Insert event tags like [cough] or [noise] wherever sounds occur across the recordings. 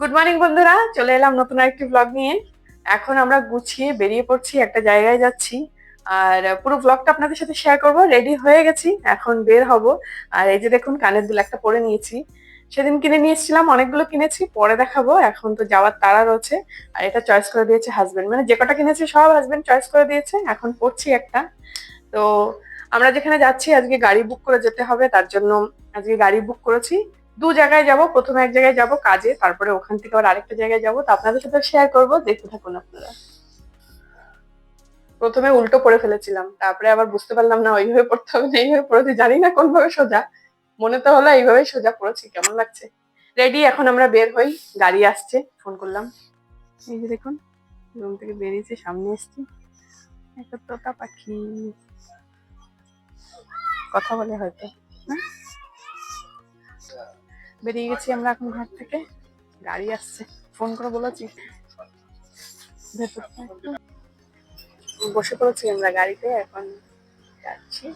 Morning বন্ধুরা। চলে এলাম নতুন আরেকটি ব্লগ নিয়ে। এখন আমরা গুছিয়ে বেরিয়ে পড়ছি, একটা জায়গায় যাচ্ছি। আর পুরো ব্লগটা আপনাদের সাথে শেয়ার করব। রেডি হয়ে গেছি, এখন বের হব। আর এই যে দেখুন, কানের দুল একটা পরে নিয়েছি। সেদিন কিনে নিয়ে এসেছিলাম, অনেকগুলো কিনেছি, পরে দেখাবো। এখন তো যাওয়ার তাড়া রয়েছে। আর এটা চয়েস করে দিয়েছে হাজবেন্ড মানে যে কটা কিনেছি, সব হাজবেন্ড চয়েস করে দিয়েছে। এখন পড়ছি একটা। তো আমরা যেখানে যাচ্ছি, আজকে গাড়ি বুক করে যেতে হবে। তার জন্য আজকে গাড়ি বুক করেছি। দু জায়গায় যাব, প্রথমে এক জায়গায় যাব কাজে, তারপরে ওখান থেকে আবার আরেকটা জায়গায় যাব। তো আপনাদের সাথে শেয়ার করব, দেখতে থাকুন আপনারা। প্রথমে উল্টো পড়ে ফেলেছিলাম, তারপরে আবার বুঝতে পারলাম না ওইভাবে পড়তে হবে না, এইভাবে পড়েছি জানি না কোন ভাবে সোজা। মনে তো হলো এইভাবে সোজা পড়েছি, কেমন লাগছে? রেডি এখন আমরা বের হই, গাড়ি আসছে ফোন করলাম। এই যে দেখুন রুম থেকে বেরিয়েছে, সামনে এসছি। একটা তোতা পাখি। কথা বলে হয়তো হ্যাঁ? বেরিয়ে গেছি আমরা এখন ঘর থেকে। গাড়ি আসছে। ফোন করে বলেছি। বসে পড়েছি আমরা গাড়িতে, এখন যাচ্ছি।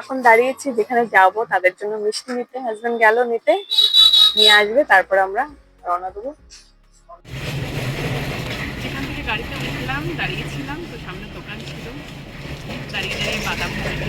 এখন দাঁড়িয়েছি যেখানে যাব, তাদের জন্য মিষ্টি নিতে হাজবেন্ড গেল নিতে। নিয়ে আসবে, তারপর আমরা রওনা দেবো। গাড়িতে উঠলাম, দাঁড়িয়েছিলাম, তো সামনে দোকান ছিল। দাঁড়িয়ে দাঁড়িয়ে বাদাম ভেজে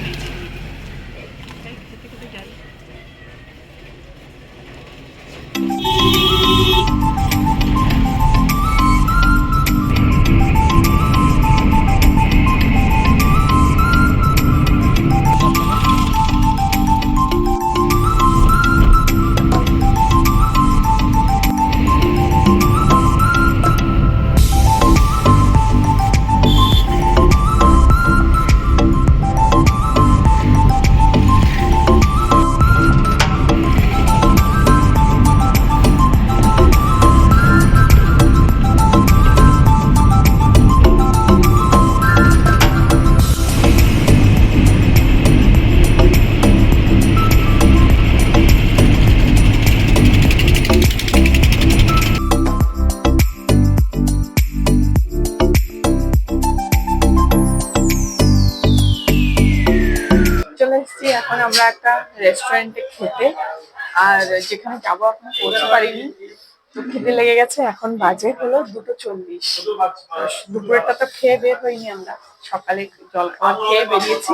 আমরা একটা রেস্টুরেন্টে খেতে, আর যেখানে যাব এখন পৌঁছে পারিনি। তো লেগে গেছে, এখন বাজে হলো দুটো চল্লিশ। দুপুরেরটা তো খেয়ে বের হইনি আমরা। সকালে জল খাবার খেয়ে বেরিয়েছি।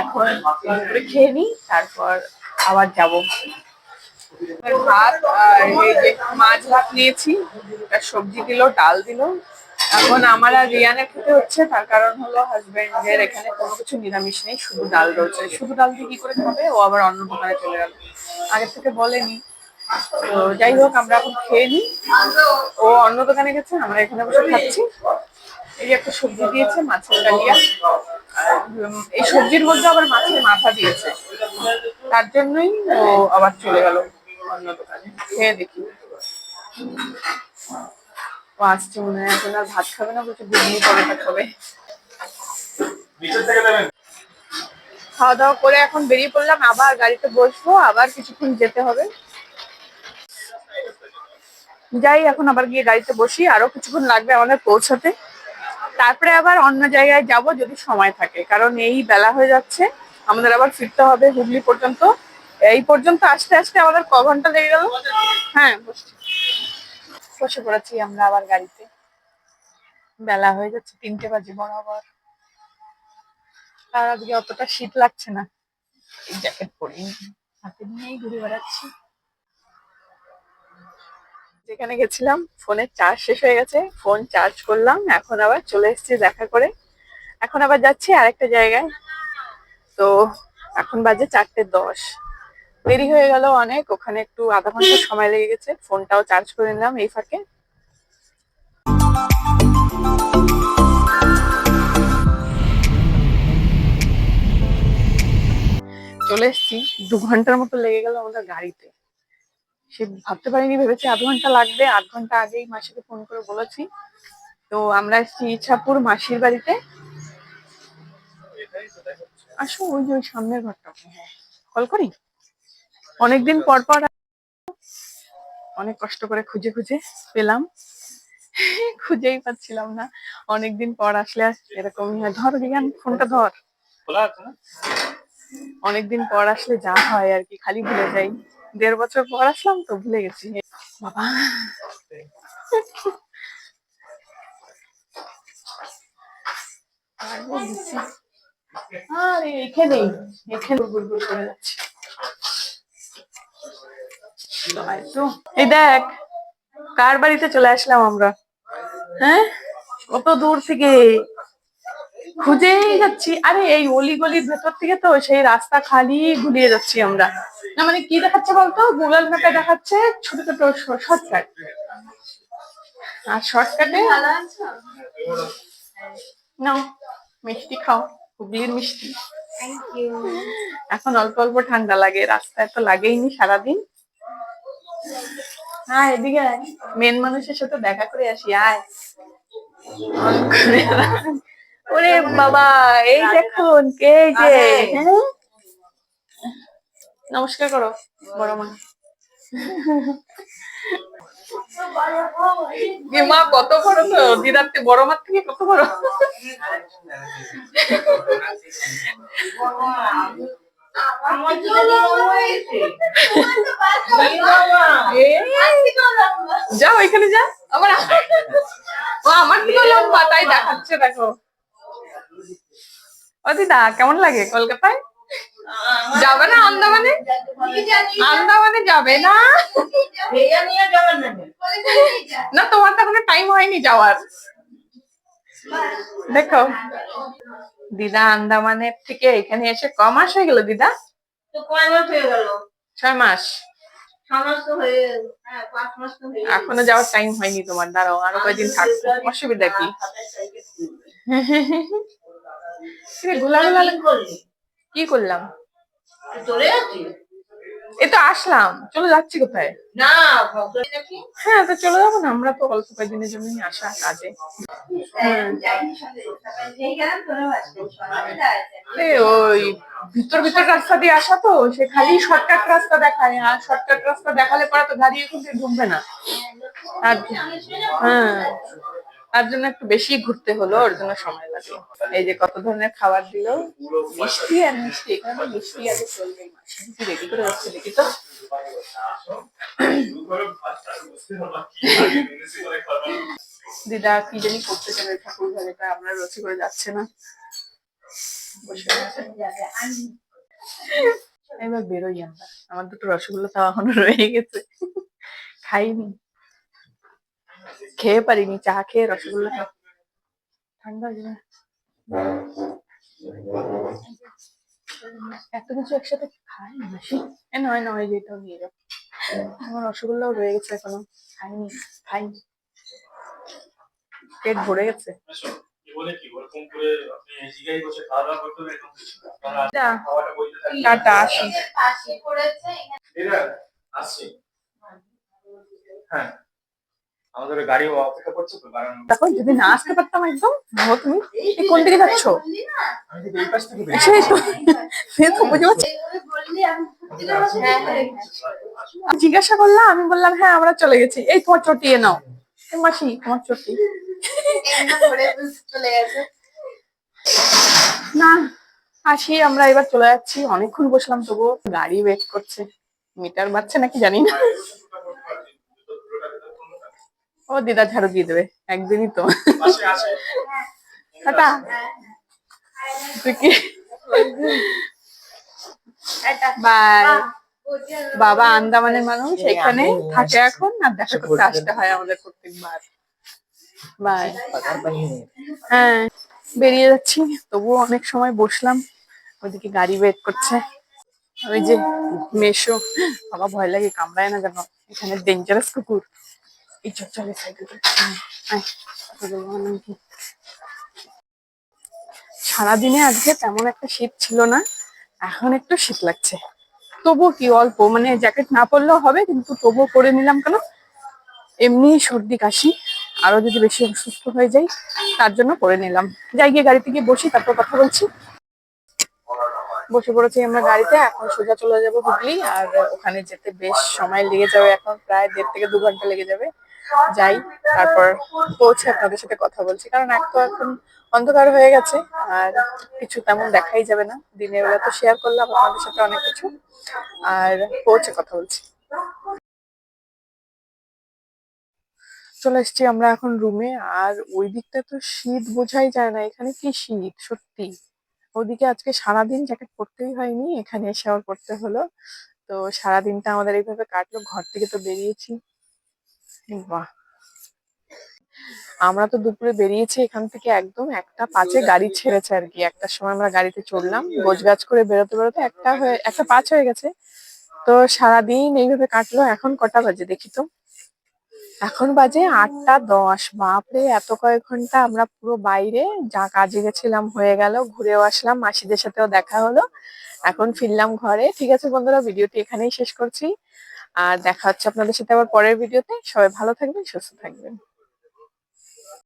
এখন দুপুরে খেয়ে নিই, তারপর আবার যাব। ভাত আর মাছ ভাত নিয়েছি সবজি দিলো, ডাল দিলো এখন আমার আর রিয়ানের খেতে হচ্ছে তার কারণ হলো হাজবেন্ডের এখানে কোনো কিছু নিরামিষ নেই শুধু ডাল রয়েছে। শুধু ডাল দিয়ে কি করে খাবে? ও আবার অন্য দোকানে চলে গেল। আগে থেকে বলেনি। তো যাই হোক আমরা এখন খেয়ে নিই। ও অন্য দোকানে গেছে আমরা এখানে বসে খাচ্ছি। এই একটা সবজি দিয়েছে মাছের আর, এই সবজির মধ্যে আবার মাছের মাথা দিয়েছে। তার জন্যই ও আবার চলে গেল অন্য দোকানে। খেয়ে দেখি। ও আসছে মনে হয়, এখন আর ভাত খাবে না, বলছে ঘুগনি, পরোটা খাবে। খাওয়া দাওয়া করে এখন বেরিয়ে পড়লাম, আবার গাড়িতে বসবো, আবার কিছুক্ষণ যেতে হবে। যাই, এখন আবার গিয়ে গাড়িতে বসি, আরও কিছুক্ষণ লাগবে আমাদের পৌঁছাতে। তারপরে আবার অন্য জায়গায় যাব যদি সময় থাকে, কারণ এই বেলা হয়ে যাচ্ছে, আমাদের আবার ফিরতে হবে হুগলি পর্যন্ত। এই পর্যন্ত আসতে আসতে আমাদের ক ঘণ্টা লেগে গেল? হ্যাঁ বসছি। বসে পড়েছি আমরা আবার গাড়িতে। বেলা হয়ে যাচ্ছে, তিনটে বাজে বরাবর আর আজকে অতটা শীত লাগছে না। এই জ্যাকেট পরি হাতে নিয়েই ঘুরে বেড়াচ্ছি। যেখানে গেছিলাম ফোনের চার্জ শেষ হয়ে গেছে ফোন চার্জ করলাম, এখন আবার চলে এসেছি দেখা করে। এখন আবার যাচ্ছি আরেকটা জায়গায়। তো এখন বাজে চারটে দশ। দেরি হয়ে গেল অনেক ওখানে একটু আধা ঘণ্টা [laughs] সময় লেগে গেছে ফোনটাও চার্জ করে নিলাম এই ফাঁকে। চলে এসেছি দু ঘণ্টার মতো লেগে গেল আমাদের গাড়িতে। সে ভাবতে পারিনি ভেবেছি আধ ঘণ্টা লাগবে আধ ঘণ্টা আগেই মাসিকে ফোন করে বলেছি। তো আমরা এসেছি ইছাপুর মাসির বাড়িতে। আসো ওই যে ওই সামনের ঘরটা। হ্যাঁ কল করি? অনেকদিন পর পর অনেক কষ্ট করে খুঁজে খুঁজে পেলাম। খুঁজেই পাচ্ছিলাম না। অনেকদিন পর আসলে এরকমই হয়। ধর রিয়ান ফোনটা ধর। অনেকদিন পর আসলে যা হয় আর কি খালি ভুলে যাই। দেড় বছর পর আসলাম তো ভুলে গেছি। বাবা। আরে এখানেই। এখানে গুড় গুড় করে যাচ্ছে। তো এই দেখ কার বাড়িতে চলে আসলাম আমরা? হ্যাঁ? কত দূর থেকে। খুঁজেই যাচ্ছি। আরে এই অলি গলির ভেতর থেকে তো সেই রাস্তা খালি ঘুরিয়ে যাচ্ছি আমরা। না মানে কি দেখাচ্ছে বলতো? গুগল ম্যাপে দেখাচ্ছে ছোট ছোট শর্টকাট আর শর্টকাটে নাও মিষ্টি খাও। হুগলির মিষ্টি। এখন অল্প অল্প ঠান্ডা লাগে রাস্তায় তো লাগেইনি সারাদিন। হ্যাঁ এদিকে আয়। মেন মানুষের সাথে দেখা করে আসি আয়। ওরে বাবা এই দেখুন কে এই যে? হ্যাঁ? নমস্কার করো বড় মা। মা কত বড় তো? দিদার বড় মার থেকে কত বড়? [laughs] [laughs] যাও এখানে যা আমার ও আমার থেকে লম্বা তাই দেখাচ্ছে দেখো। ও দিদা কেমন লাগে কলকাতায়? যাবে না আন্দামানে? আন্দামানে যাবে না? না তোমার তো এখনও টাইম হয়নি যাওয়ার। দেখো। দিদা আন্দামানের থেকে এখানে এসে ক মাস হয়ে গেল দিদা? ছয় মাস। এখনও যাওয়ার টাইম হয়নি তোমার। দাঁড়াও আরও কয়েকদিন থাকব। অসুবিধা কি? গোলা [laughs] গোলা কি করলাম? এই তো আসলাম। চলে যাচ্ছি কোথায়? না হ্যাঁ তো চলে যাব না আমরা তো অল্প কয়েকদিনের জন্যই আসা কাজে। ওই ভিতর ভিতর রাস্তা দিয়ে আসা তো সে খালি শর্টকাট রাস্তা দেখায় আর শর্টকাট রাস্তা দেখালে পরে তো গাড়ি এখন ঢুকবে না। আর হ্যাঁ। তার জন্য একটু বেশি ঘুরতে হলো, ওর জন্য সময় লাগে। এই যে কত ধরনের খাবার দিল? মিষ্টি আর মিষ্টি, এখানে মিষ্টি আগে চলবে রেডি করে যাচ্ছে দেখি তো। দিদা, কি জানি করতে চাবে ঠাকুর ঘরে আমরা রসি করে যাচ্ছে না। বসে। এবার বেরোই আমরা। আমার দুটো রসগোল্লা তাও এখনও রয়ে গেছে। খাইনি। খেয়ে পারিনি চা খেয়ে রসগোল্লা ঠান্ডা হয়ে যাবে। এত কিছু একসাথে খাই না বেশি এ নয় নয় যেটাও নিয়ে যাও। আমার রসগোল্লাও রয়ে গেছে এখনও খাইনি খাই পেট ভরে গেছে। টাটা আসি। হ্যাঁ। আমাদের গাড়ি অপেক্ষা করছে তো কারণ দেখো যদি না আসতে পারতাম একদম ভাবো তুমি কোন দিকে যাচ্ছ? আমি তো এই পাশ থেকে বেরিয়ে সেই তো। সেই তো বুঝে পাচ্ছি। জিজ্ঞাসা করলাম আমি বললাম হ্যাঁ আমরা চলে গেছি। এই তোমার চটিয়ে নাও। মাসি তোমার চটি। না আসি আমরা এবার চলে যাচ্ছি। অনেকক্ষণ বসলাম তবুও গাড়ি ওয়েট করছে। মিটার বাজছে নাকি জানি না। ও দিদা ঝাড়ু দিয়ে দেবে একদিনই তো। আসে আসে টাটা। তুই কি? বাই। বাবা আন্দামানের মানুষ এখানে থাকে এখন আর দেখা করতে আসতে হয় আমাদের প্রত্যেকবার। বাই। হ্যাঁ বেরিয়ে যাচ্ছি। তবুও অনেক সময় বসলাম। ওইদিকে গাড়ি ওয়েট করছে। ওই যে মেশো। বাবা ভয় লাগে কামড়ায় না যেন। এখানে ডেঞ্জারাস কুকুর। সারাদিনে আজকে তেমন একটা শীত ছিল না, এখন একটু শীত লাগছে। তবুও কি অল্প মানে জ্যাকেট না পরলেও হবে, কিন্তু তবুও পরে নিলাম কেন? এমনি সর্দি কাশি, আরও যদি বেশি অসুস্থ হয়ে যাই, তার জন্য পরে নিলাম। যাই গিয়ে গাড়িতে গিয়ে বসি, তারপর কথা বলছি। বসে পড়েছি আমরা গাড়িতে, এখন সোজা চলে যাব হুগলি, আর ওখানে যেতে বেশ সময় লেগে যাবে, এখন প্রায় দেড় থেকে দু ঘণ্টা লেগে যাবে। যাই, তারপর পৌঁছে আপনাদের সাথে কথা বলছি। কারণ এক তো এখন অন্ধকার হয়ে গেছে, আর কিছু তেমন দেখাই যাবে না। দিনের বেলা তো শেয়ার করলাম আপনাদের সাথে অনেক কিছু, আর পৌঁছে কথা বলছি। চলে এসেছি আমরা এখন রুমে আর ওই দিকটা তো শীত বোঝাই যায় না, এখানে কি শীত, সত্যি। ওদিকে আজকে সারাদিন জ্যাকেট পরতেই হয়নি, এখানে এসে আবার পড়তে হলো। তো সারাদিনটা আমাদের এইভাবে কাটলো, ঘর থেকে তো বেরিয়েছি। বাহ। আমরা তো দুপুরে বেরিয়েছি এখান থেকে একদম একটা পাঁচে গাড়ি ছেড়েছে আর কি। একটার সময় আমরা গাড়িতে চড়লাম, গোছগাছ করে বেরোতে বেরোতে একটা হয়ে, একটা পাঁচ হয়ে গেছে। তো সারাদিন এইভাবে কাটলো, এখন কটা বাজে দেখি তো? এখন বাজে আটটা দশ। বাপরে, এত কয়েক ঘণ্টা আমরা পুরো বাইরে যা কাজে গেছিলাম হয়ে গেল, ঘুরেও আসলাম, মাসিদের সাথেও দেখা হলো। এখন ফিরলাম ঘরে। ঠিক আছে বন্ধুরা, ভিডিওটি এখানেই শেষ করছি। আর দেখা হচ্ছে আপনাদের সাথে আবার পরের ভিডিওতে। সবাই ভালো থাকবেন সুস্থ থাকবেন।